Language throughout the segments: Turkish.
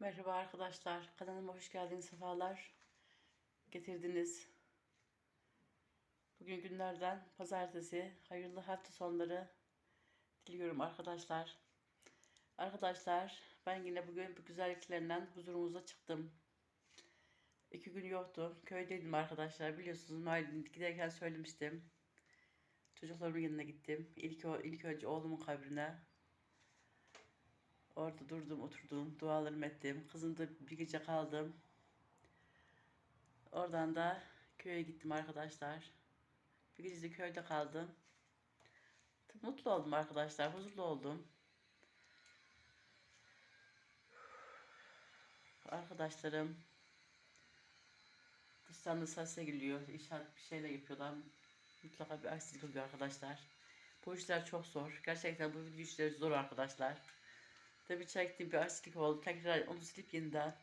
Merhaba arkadaşlar. Kanalıma hoş geldiniz. Sefalar getirdiniz. Bugün günlerden pazartesi. Hayırlı hafta sonları diliyorum arkadaşlar. Arkadaşlar ben yine bugün bu güzelliklerinden huzurumuza çıktım. İki gün yoktu. Köydeydim arkadaşlar. Biliyorsunuz Mardin giderken söylemiştim. Çocuklarımın yanına gittim. İlk, ilk önce oğlumun kabrine. Orada durdum, oturdum, dualarımı ettim. Kızımda bir gece kaldım. Oradan da köye gittim arkadaşlar. Bir gece de köyde kaldım. Mutlu oldum arkadaşlar, huzurlu oldum. Arkadaşlarım dıştan da sesle geliyor. İnşaat bir şeyler yapıyorlar. Mutlaka bir aksilik oluyor arkadaşlar. Bu işler çok zor. Gerçekten bu video işleri zor arkadaşlar. Tabii çektiğim bir aksilik oldu. Tekrar onu silip yeniden.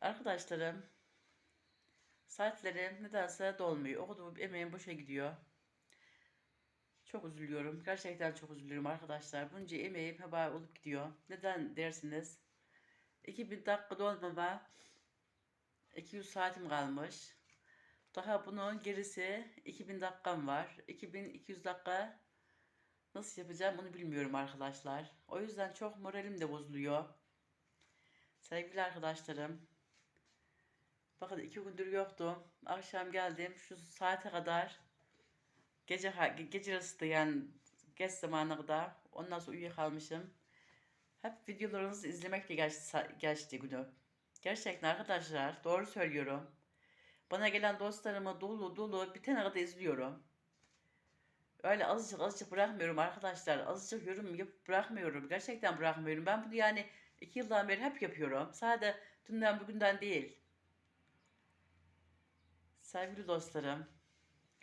Arkadaşlarım saatlerim nedense dolmuyor. Okuduğum emeğim boşa gidiyor. Çok üzülüyorum. Gerçekten çok üzülüyorum arkadaşlar. Bunca emeğim heba olup gidiyor. Neden dersiniz? 2000 dakika dolmama 200 saatim kalmış. Daha bunun gerisi 2000 dakikam var. 2200 dakika nasıl yapacağım onu bilmiyorum arkadaşlar. O yüzden çok moralim de bozuluyor. Sevgili arkadaşlarım. Bakın iki gündür yoktu. Akşam geldim. Şu saate kadar gece gece yarısı yani geç zamana kadar ondan sonra uyuyakalmışım. Hep videolarınızı izlemekle geçti, geçti günü. Gerçekten arkadaşlar doğru söylüyorum. Bana gelen dostlarımı dolu dolu bitene kadar izliyorum. Öyle azıcık azıcık bırakmıyorum arkadaşlar. Azıcık yorum yapıp bırakmıyorum. Gerçekten bırakmıyorum. Ben bunu yani iki yıldan beri hep yapıyorum. Sadece dünden bugünden değil. Sevgili dostlarım.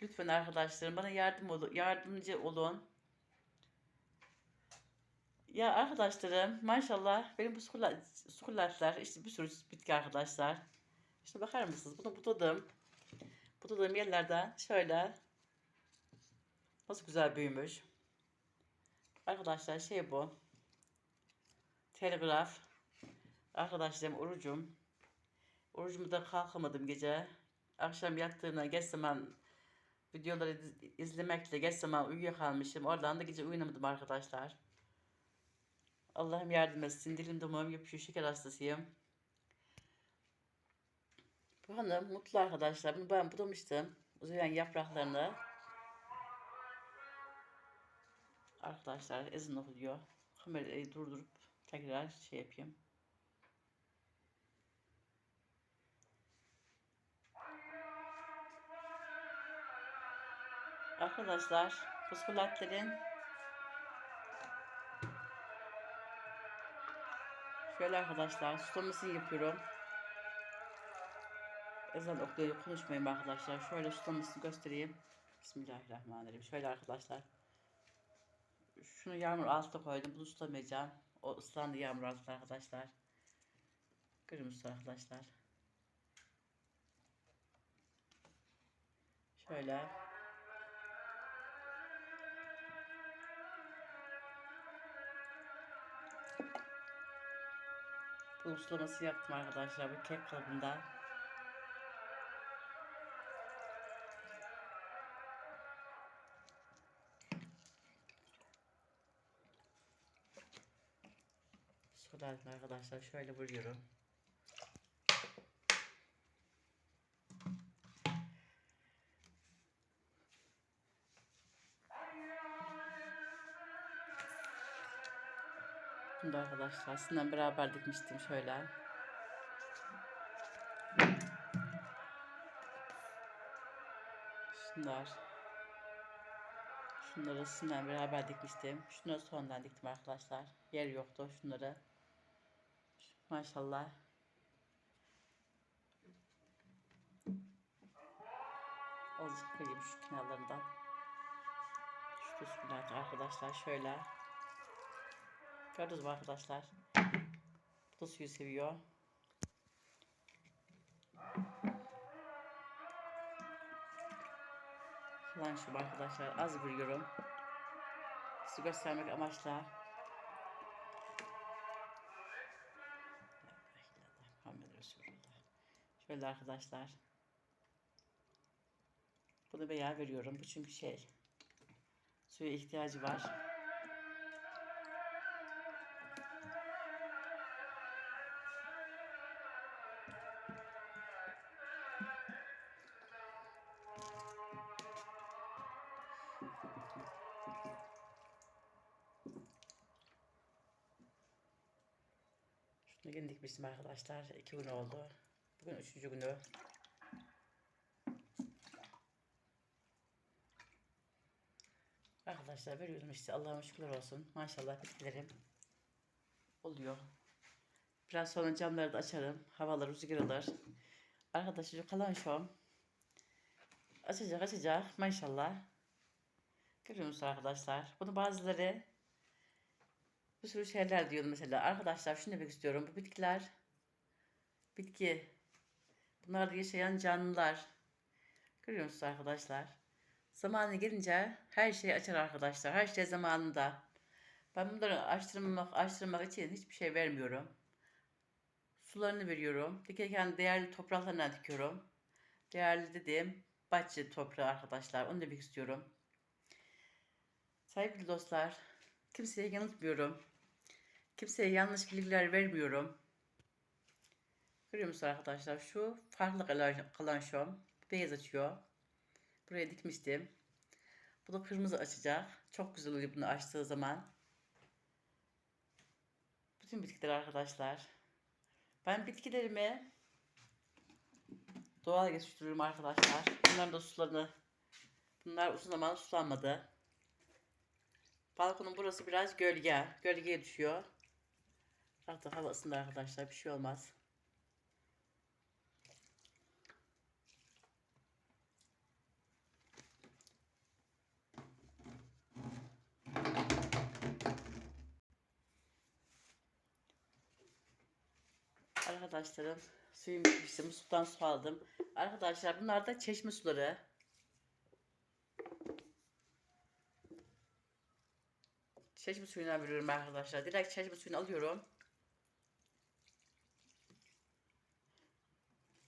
Lütfen arkadaşlarım bana yardım olun, yardımcı olun. Ya arkadaşlarım maşallah benim bu sukulat, sukulatlar işte bir sürü bitki arkadaşlar. İşte bakar mısınız? Bunu budadım. Budadığım yerlerden şöyle Nasıl güzel büyümüş. Arkadaşlar şey bu. Telgraf. Arkadaşlarım orucum. Orucumu da kalkamadım gece. Akşam yattığımda geç zaman videoları iz- izlemekle geç zaman uyuyakalmışım. Oradan da gece uyuyamadım arkadaşlar. Allah'ım yardım etsin. Dilim damağım yapışıyor. Şeker hastasıyım. Bu hanım mutlu arkadaşlar. Bunu ben budamıştım. Uzayan yapraklarını. Arkadaşlar ezan okuyor. Kamerayı durdurup tekrar şey yapayım. Arkadaşlar fosfolatlerin şöyle arkadaşlar sulamasını yapıyorum. Ezan okuyor konuşmayayım arkadaşlar. Şöyle sulamasını göstereyim. Bismillahirrahmanirrahim. Şöyle arkadaşlar. Şunu yağmur altına koydum. Bunu tutamayacağım. O ıslandı yağmur altında arkadaşlar. Musunuz arkadaşlar? Şöyle. Bu ıslaması yaptım arkadaşlar. Bu kek kalıbında. Solarım arkadaşlar. Şöyle vuruyorum. Bunu da arkadaşlar sizinle beraber dikmiştim şöyle. Şunlar. Şunları sizinle beraber dikmiştim. Şunları sonradan diktim arkadaşlar. Yer yoktu şunları. Maşallah. Azıcık kırayım şu kenarlarından. Şu üstünden arkadaşlar şöyle. Gördünüz mü arkadaşlar? Bu da suyu seviyor. Şu arkadaşlar az vuruyorum. Size göstermek amaçla. Şöyle arkadaşlar. Bunu bayağı veriyorum. Bu çünkü şey suya ihtiyacı var. Şunu yeni dikmiştim arkadaşlar. İki gün oldu. Bugün üçüncü günü. Arkadaşlar veriyorum işte Allah'ıma şükürler olsun. Maşallah bitkilerim oluyor. Biraz sonra camları da açarım. Havalar rüzgar alır. Arkadaşlar şu kalan şom. Açacak açacak maşallah. Görüyor musunuz arkadaşlar? Bunu bazıları bir sürü şeyler diyor mesela. Arkadaşlar şunu demek istiyorum. Bu bitkiler bitki. Bunlar da yaşayan canlılar. Görüyor musunuz arkadaşlar? Zamanı gelince her şey açar arkadaşlar. Her şey zamanında. Ben bunları açtırmak, açtırmak için hiçbir şey vermiyorum. Sularını veriyorum. Dikerken değerli topraklarına dikiyorum. Değerli dediğim bahçe toprağı arkadaşlar. Onu demek istiyorum. Sevgili dostlar, kimseye yanıltmıyorum. Kimseye yanlış bilgiler vermiyorum. Görüyor musunuz arkadaşlar? Şu farklı kalan, şom. Beyaz açıyor. Buraya dikmiştim. Bu da kırmızı açacak. Çok güzel oluyor bunu açtığı zaman. Bütün bitkiler arkadaşlar. Ben bitkilerimi doğal yetiştiriyorum arkadaşlar. Bunların da sularını bunlar uzun zaman sulanmadı. Balkonun burası biraz gölge. Gölgeye düşüyor. Artık hava ısındı arkadaşlar. Bir şey olmaz. Arkadaşlarım suyum bitmişti. Musluktan su aldım. Arkadaşlar bunlar da çeşme suları. Çeşme suyuna veriyorum arkadaşlar. Direkt çeşme suyunu alıyorum.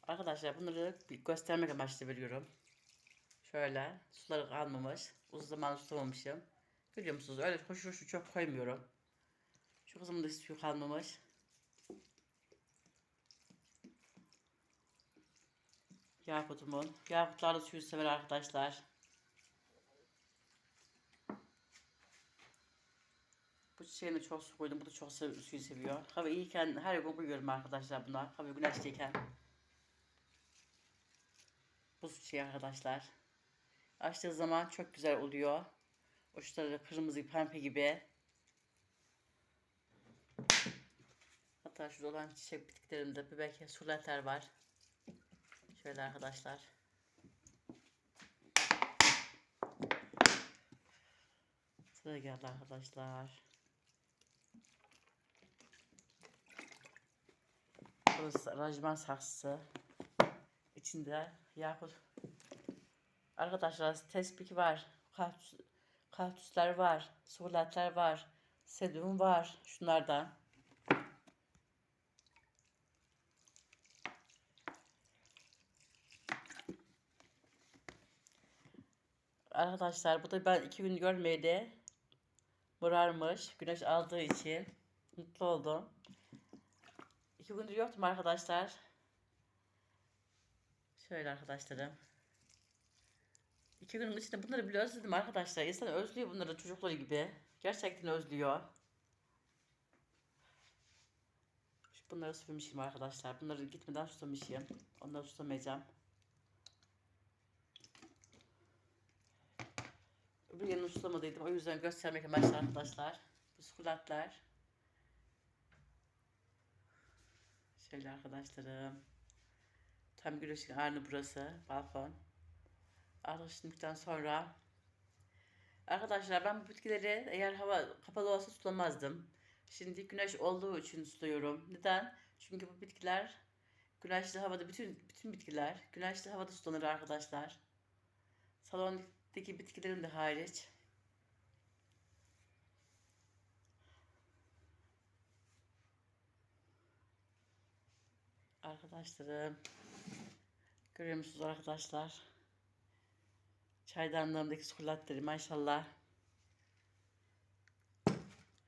Arkadaşlar bunları göstermek amaçlı veriyorum. Şöyle suları kalmamış. Uzun zaman tutamamışım. Görüyor musunuz? Öyle hoş hoş çok koymuyorum. Şu kızımın da suyu kalmamış. Yakutumun. Yakutlar da suyu sever arkadaşlar. Bu çiçeğine de çok su koydum. Bu da çok sev suyu seviyor. Hava iyiyken her gün koyuyorum arkadaşlar buna. Hava güneşliyken. Bu çiçeği arkadaşlar. Açtığı zaman çok güzel oluyor. Uçları kırmızı pembe gibi. Hatta şurada olan çiçek bitkilerinde bebek suletler var. Şöyle arkadaşlar. Sıra geldi arkadaşlar. Burası rajman saksısı. İçinde yakut. Arkadaşlar tespih var. Kaktüs, kaktüsler var. Sukulatlar var. Sedum var. Şunlardan. Arkadaşlar bu da ben iki gün görmeyeli morarmış. Güneş aldığı için mutlu oldum. İki gündür yoktum arkadaşlar. Şöyle arkadaşlarım. İki günün içinde bunları bile özledim arkadaşlar. İnsan özlüyor bunları çocukları gibi. Gerçekten özlüyor. Bunları süpürmüşüm arkadaşlar. Bunları gitmeden susamışım. Onları susamayacağım. Öbür yerini sulamadıydım. O yüzden göstermek amaçlı arkadaşlar. Bu sukulatlar. Şöyle arkadaşlarım. Tam güneşin ağrını burası. Balkon. Arkadaşlıktan sonra Arkadaşlar ben bu bitkileri eğer hava kapalı olsa sulamazdım. Şimdi güneş olduğu için suluyorum. Neden? Çünkü bu bitkiler güneşli havada bütün bütün bitkiler güneşli havada sulanır arkadaşlar. Salondaki bitkilerim de hariç. Arkadaşlarım Görüyor musunuz arkadaşlar? Çaydanlığımdaki sukulatları maşallah.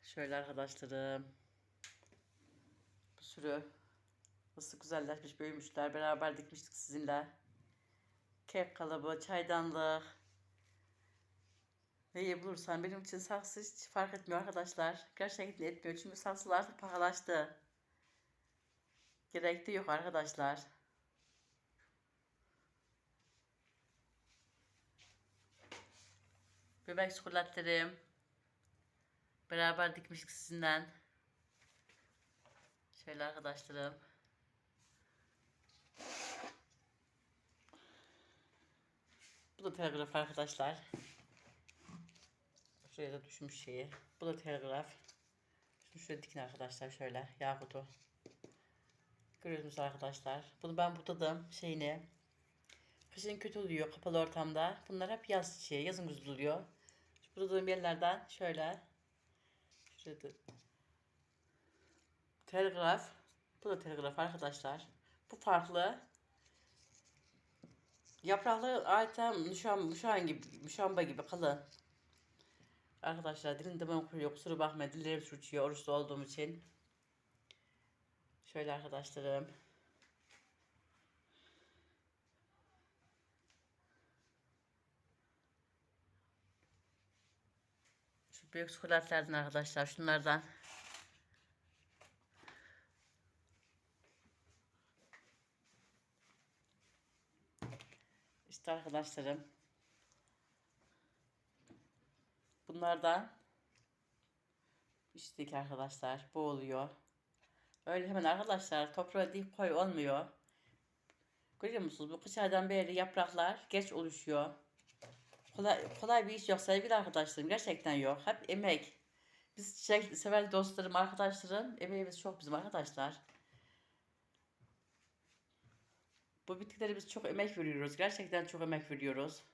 Şöyle arkadaşlarım. Bu sürü nasıl güzelleşmiş, büyümüşler. Beraber dikmiştik sizinle. Kek kalıbı, çaydanlık. Neyi bulursan benim için saksı hiç fark etmiyor arkadaşlar. Gerçekten etmiyor çünkü saksılar artık pahalaştı. Gerek de yok arkadaşlar. Bebek çikolatlarım. Beraber dikmiştik sizinden. Şöyle arkadaşlarım. Bu da telgraf arkadaşlar. Şuraya da düşmüş şeyi. Bu da telgraf. Şunu şöyle dikin arkadaşlar şöyle yakutu. Görüyorsunuz arkadaşlar. Bunu ben budadım şeyini. Kışın kötü oluyor kapalı ortamda. Bunlar hep yaz çiçeği. Yazın güzel oluyor. Şu budadığım yerlerden şöyle. Şurada. Telgraf. Bu da telgraf arkadaşlar. Bu farklı. Yaprakları adeta muşam, muşan gibi, muşamba gibi kalın. Arkadaşlar dilinde ben kuruyor. Kusura bakmayın dillerim sürçüyor oruçlu olduğum için. Şöyle arkadaşlarım. Şu büyük çikolatlardan arkadaşlar şunlardan. İşte arkadaşlarım. Bunlardan içtik arkadaşlar. Bu oluyor. Öyle hemen arkadaşlar toprağa dik koy olmuyor. Görüyor musunuz? Bu kış aydan beri yapraklar geç oluşuyor. Kolay, kolay bir iş yok sevgili arkadaşlarım. Gerçekten yok. Hep emek. Biz çiçek sever dostlarım, arkadaşlarım. Emeğimiz çok bizim arkadaşlar. Bu bitkilere biz çok emek veriyoruz. Gerçekten çok emek veriyoruz.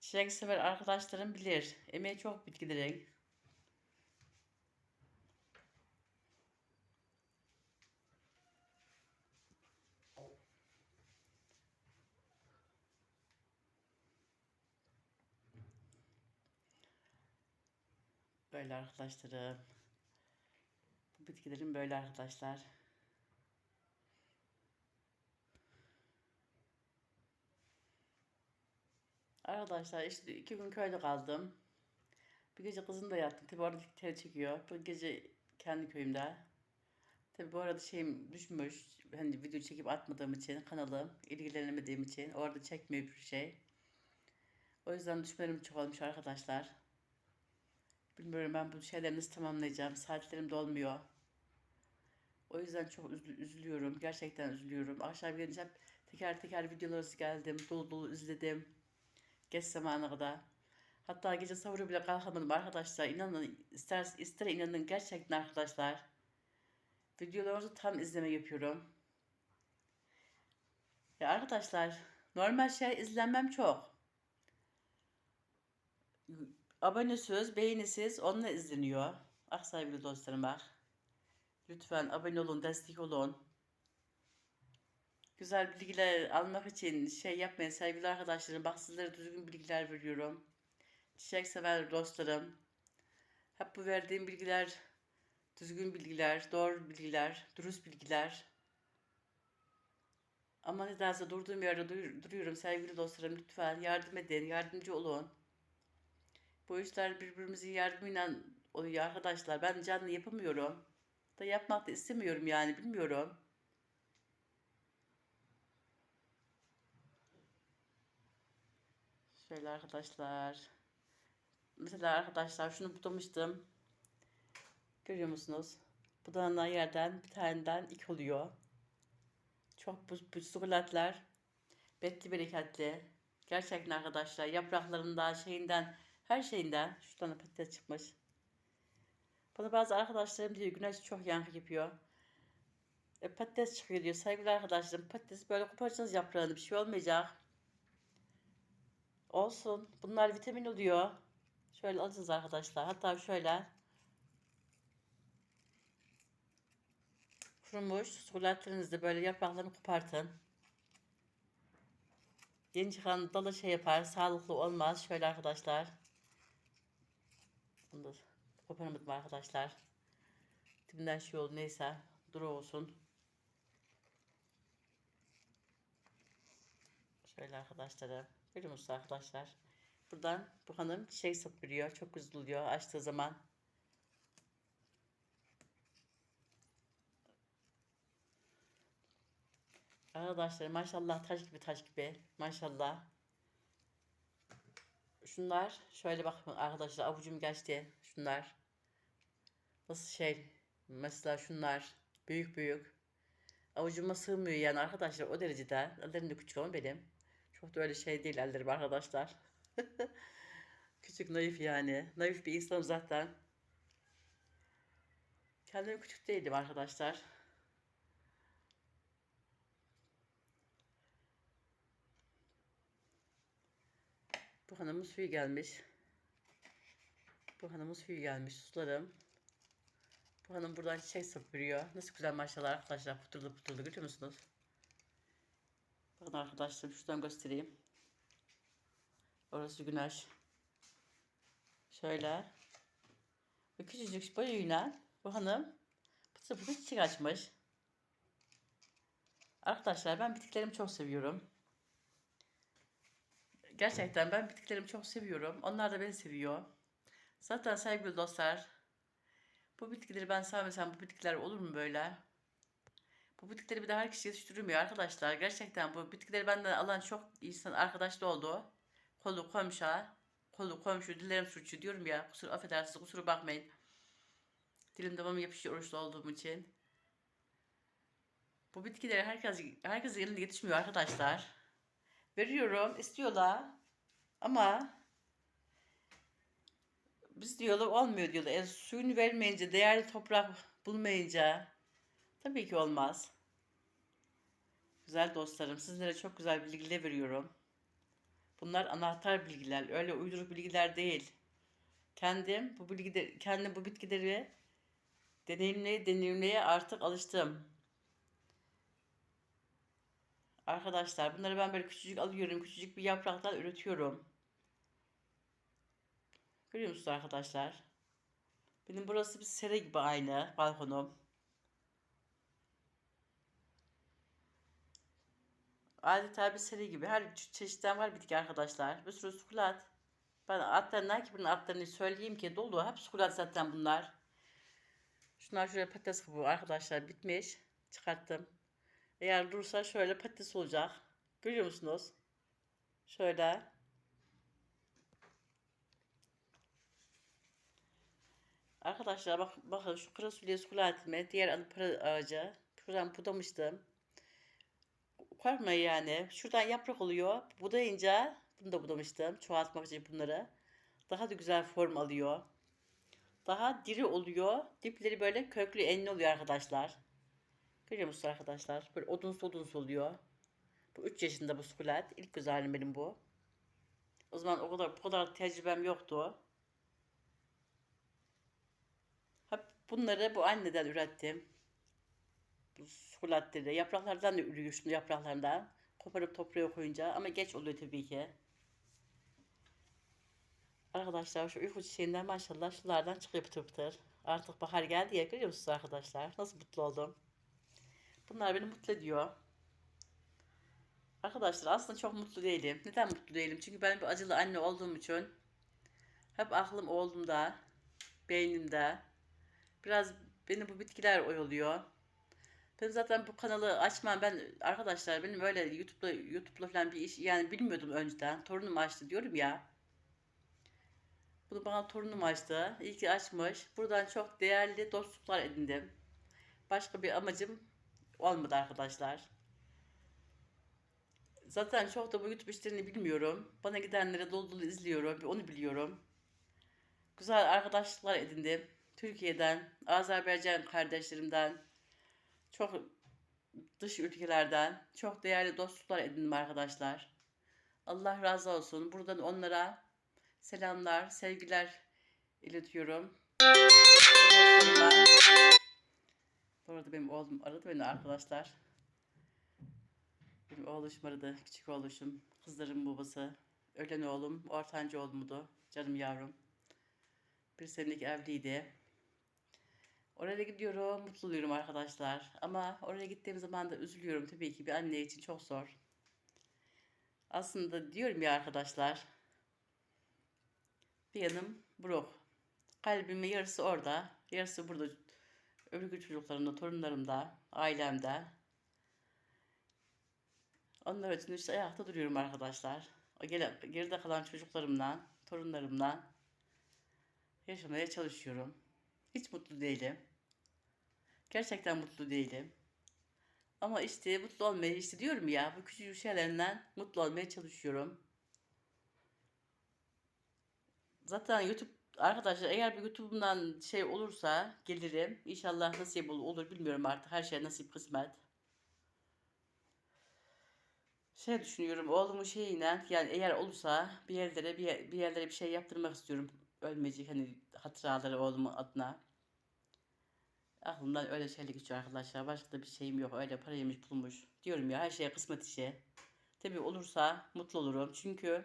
Çiçek sever arkadaşlarım bilir. Emeği çok bitkilerin. Böyle arkadaşlarım. Bu bitkilerin böyle arkadaşlar. Arkadaşlar işte iki gün köyde kaldım. Bir gece kızım da yattım. Tabi orada tel çekiyor. Bu gece kendi köyümde. Tabi bu arada şeyim düşmüş. Hani video çekip atmadığım için kanalım ilgilenemediğim için orada çekmiyor bir şey. O yüzden düşmelerim çok olmuş arkadaşlar. Bilmiyorum ben bu şeyleri nasıl tamamlayacağım. Saatlerim dolmuyor. O yüzden çok üzül- üzülüyorum. Gerçekten üzülüyorum. Akşam gelince teker teker videoları geldim. Dolu dolu izledim. Geç zamana. Hatta gece sahuru bile kalkamadım arkadaşlar. İnanın ister, ister inanın gerçekten arkadaşlar. Videolarınızı tam izleme yapıyorum. Ya arkadaşlar normal şey izlenmem çok. Abonesiz, beğenisiz onunla izleniyor. Ah sevgili dostlarım bak. Lütfen abone olun, destek olun. Güzel bilgiler almak için şey yapmayın sevgili arkadaşlarım. Bak sizlere düzgün bilgiler veriyorum. Çiçek sever dostlarım. Hep bu verdiğim bilgiler düzgün bilgiler, doğru bilgiler, dürüst bilgiler. Ama nedense durduğum yerde dur- duruyorum sevgili dostlarım. Lütfen yardım edin, yardımcı olun. Bu işler birbirimizin yardımıyla oluyor arkadaşlar. Ben canlı yapamıyorum. Da yapmak da istemiyorum yani bilmiyorum. Şöyle arkadaşlar. Mesela arkadaşlar şunu budamıştım. Görüyor musunuz? Budağından yerden bir taneden iki oluyor. Çok bu, bu çikolatlar betli bereketli. Gerçekten arkadaşlar yapraklarından şeyinden her şeyinden şu tane patates çıkmış. Bana bazı arkadaşlarım diyor güneş çok yankı yapıyor. E, patates çıkıyor diyor. Sevgili arkadaşlarım patates böyle koparacaksınız yaprağını bir şey olmayacak. Olsun. Bunlar vitamin oluyor. Şöyle alacağız arkadaşlar. Hatta şöyle kurumuş çikolatlarınızı böyle yapraklarını kopartın. Yeni çıkan dalı şey yapar. Sağlıklı olmaz. Şöyle arkadaşlar. Bunu da koparamadım arkadaşlar. Dibinden şey oldu neyse. Duru olsun. Şöyle arkadaşlar. Görüyor musunuz arkadaşlar? Buradan bu hanım çiçek sapırıyor. Çok güzel oluyor açtığı zaman. Arkadaşlar maşallah taş gibi taş gibi. Maşallah. Şunlar şöyle bakın arkadaşlar avucum geçti. Şunlar. Nasıl şey. Mesela şunlar. Büyük büyük. Avucuma sığmıyor yani arkadaşlar o derecede. Ellerim de küçük ama benim. Çok da öyle şey değil ellerim arkadaşlar. küçük naif yani. Naif bir insanım zaten. Kendim küçük değilim arkadaşlar. Bu hanımın suyu gelmiş. Bu hanımın suyu gelmiş. Sularım. Bu hanım buradan çiçek sapırıyor. Nasıl güzel maşallah arkadaşlar. Puturlu puturlu görüyor musunuz? Bakın arkadaşlar şuradan göstereyim. Orası güneş. Şöyle. Ve küçücük boyuyla bu hanım pıtır pıtır çiçek açmış. Arkadaşlar ben bitkilerimi çok seviyorum. Gerçekten ben bitkilerimi çok seviyorum. Onlar da beni seviyor. Zaten sevgili dostlar, bu bitkileri ben sevmesem bu bitkiler olur mu böyle? Bu bitkileri bir de her kişi yetiştirmiyor arkadaşlar. Gerçekten bu bitkileri benden alan çok insan arkadaş da oldu. Kolu komşa, kolu komşu, dilerim suçu diyorum ya. Kusur affedersiniz, kusura bakmayın. Dilim devamı yapışıyor oruçlu olduğum için. Bu bitkileri herkes herkes elinde yetişmiyor arkadaşlar. Veriyorum, istiyorlar. Ama biz diyorlar olmuyor diyorlar. E, suyunu vermeyince, değerli toprak bulmayınca tabii ki olmaz. Güzel dostlarım, sizlere çok güzel bilgiler veriyorum. Bunlar anahtar bilgiler, öyle uyduruk bilgiler değil. Kendim bu bilgileri, kendim bu bitkileri deneyimleye deneyimleye artık alıştım. Arkadaşlar bunları ben böyle küçücük alıyorum. Küçücük bir yapraktan üretiyorum. Görüyor musunuz arkadaşlar? Benim burası bir sere gibi aynı balkonum. Adeta bir sere gibi. Her çeşitten var bitki arkadaşlar. Bir sürü sukulat. Ben atlarından ki bunun adlarını söyleyeyim ki dolu. Hep sukulat zaten bunlar. Şunlar şöyle patates kabuğu arkadaşlar bitmiş. Çıkarttım. Eğer durursa şöyle patates olacak. Görüyor musunuz? Şöyle. Arkadaşlar bak bakın şu krasulye sukulatime diğer adı para ağacı. Şuradan budamıştım. Korkmayın yani. Şuradan yaprak oluyor. Budayınca bunu da budamıştım. Çoğaltmak için bunları. Daha da güzel form alıyor. Daha diri oluyor. Dipleri böyle köklü enli oluyor arkadaşlar. Görüyor musunuz arkadaşlar? Böyle odunsu odunsu oluyor. Bu 3 yaşında bu sukulat. İlk göz halim benim bu. O zaman o kadar bu kadar tecrübem yoktu. Hep bunları bu anneden ürettim. Sukulatları. Yapraklardan da ürüyor şunu yapraklarından. Koparıp toprağa koyunca ama geç oluyor tabii ki. Arkadaşlar şu uyku çiçeğinden maşallah şulardan çıkıyor pıtır pıtır. Artık bahar geldi ya görüyor musunuz arkadaşlar? Nasıl mutlu oldum. Bunlar beni mutlu ediyor. Arkadaşlar aslında çok mutlu değilim. Neden mutlu değilim? Çünkü ben bir acılı anne olduğum için hep aklım oğlumda, beynimde. Biraz beni bu bitkiler oyalıyor. Ben zaten bu kanalı açmam. Ben arkadaşlar benim öyle YouTube'da YouTube'la falan bir iş yani bilmiyordum önceden. Torunum açtı diyorum ya. Bunu bana torunum açtı. İyi ki açmış. Buradan çok değerli dostluklar edindim. Başka bir amacım olmadı arkadaşlar. Zaten çok da bu YouTube işlerini bilmiyorum. Bana gidenlere dolu dolu izliyorum. Onu biliyorum. Güzel arkadaşlıklar edindim. Türkiye'den, Azerbaycan kardeşlerimden, çok dış ülkelerden çok değerli dostluklar edindim arkadaşlar. Allah razı olsun. Buradan onlara selamlar, sevgiler iletiyorum. Bu arada benim oğlum aradı beni arkadaşlar. oğluşum aradı. Küçük oğluşum. Kızların babası. Ölen oğlum. Ortancı oğlumdu. Canım yavrum. Bir senelik evliydi. Oraya gidiyorum. Mutlu oluyorum arkadaşlar. Ama oraya gittiğim zaman da üzülüyorum. Tabii ki bir anne için çok zor. Aslında diyorum ya arkadaşlar. Bir yanım buruk. Kalbimin yarısı orada. Yarısı burada. Öbür çocuklarımda, torunlarımda, ailemde. Onlar için işte ayakta duruyorum arkadaşlar. O gele, geride kalan çocuklarımla, torunlarımla yaşamaya çalışıyorum. Hiç mutlu değilim. Gerçekten mutlu değilim. Ama işte mutlu olmayı işte diyorum ya bu küçücük şeylerden mutlu olmaya çalışıyorum. Zaten YouTube arkadaşlar eğer bir YouTube'umdan şey olursa gelirim. İnşallah nasip olur, olur bilmiyorum artık her şey nasip kısmet. Şey düşünüyorum oğlumun şeyiyle yani eğer olursa bir yerlere bir, yer- bir yerlere bir şey yaptırmak istiyorum. Ölmeyecek hani hatıraları oğlumun adına. Aklımdan öyle şeyler geçiyor arkadaşlar. Başka da bir şeyim yok. Öyle paraymış bulmuş. Diyorum ya her şeye kısmet işi. Tabii olursa mutlu olurum. Çünkü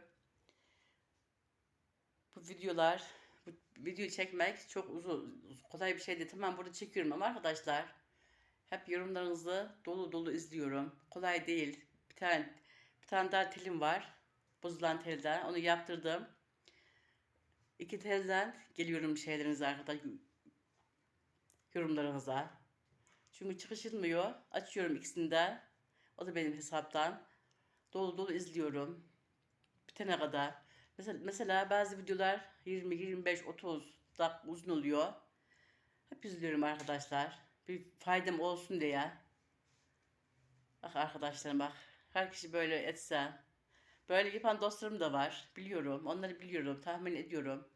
bu videolar, bu video çekmek çok uzun, kolay bir şey değil. Tamam burada çekiyorum ama arkadaşlar hep yorumlarınızı dolu dolu izliyorum. Kolay değil. Bir tane bir tane daha telim var. Bozulan telden. Onu yaptırdım. İki telden geliyorum şeylerinize arkadaşlar yorumlarınıza. Çünkü çıkışılmıyor. Açıyorum ikisini de. O da benim hesaptan. Dolu dolu izliyorum. Bitene kadar. Mesela, mesela bazı videolar 20, 25, 30 dakika uzun oluyor. Hep izliyorum arkadaşlar. Bir faydam olsun diye. Bak arkadaşlarım bak. Her kişi böyle etse. Böyle yapan dostlarım da var. Biliyorum. Onları biliyorum. Tahmin ediyorum.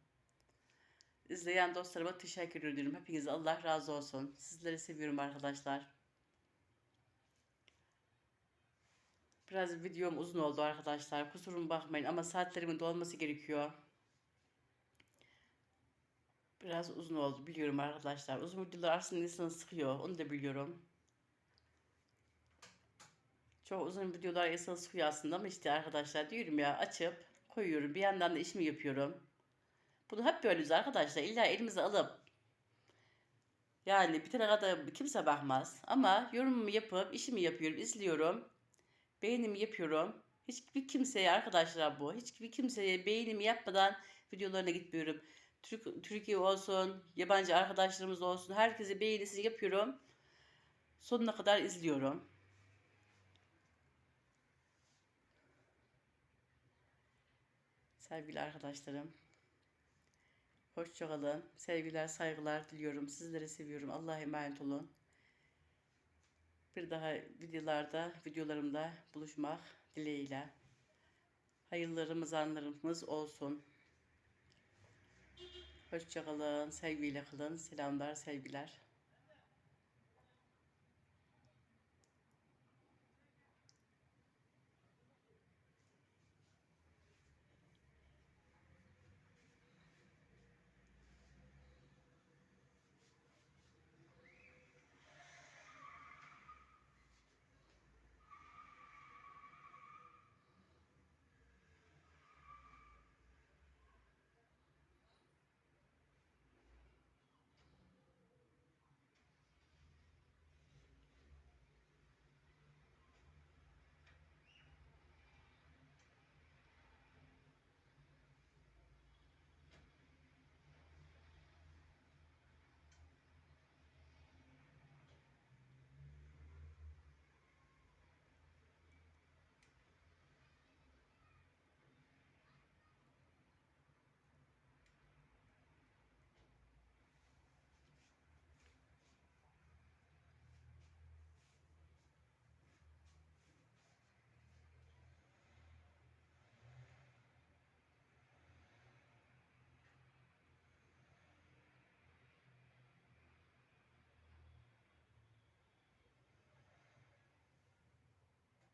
İzleyen dostlarıma teşekkür ediyorum. Hepinize Allah razı olsun. Sizleri seviyorum arkadaşlar. Biraz videom uzun oldu arkadaşlar. Kusuruma bakmayın ama saatlerimin dolması gerekiyor. Biraz uzun oldu biliyorum arkadaşlar. Uzun videolar aslında insanı sıkıyor. Onu da biliyorum. Çok uzun videolar insanı sıkıyor aslında ama işte arkadaşlar diyorum ya açıp koyuyorum. Bir yandan da işimi yapıyorum. Bunu hep böyleyiz arkadaşlar. İlla elimize alıp yani bitene kadar kimse bakmaz. Ama yorumumu yapıp işimi yapıyorum, izliyorum. Beğenimi yapıyorum. Hiçbir kimseye arkadaşlar bu. Hiçbir kimseye beğenimi yapmadan videolarına gitmiyorum. Türk, Türkiye olsun, yabancı arkadaşlarımız olsun. Herkese beğenisini yapıyorum. Sonuna kadar izliyorum. Sevgili arkadaşlarım. Hoşçakalın. Sevgiler, saygılar diliyorum. Sizleri seviyorum. Allah'a emanet olun. Bir daha videolarda, videolarımda buluşmak dileğiyle. Hayırlı Ramazanlarımız olsun. Hoşçakalın. Sevgiyle kalın. Selamlar, sevgiler.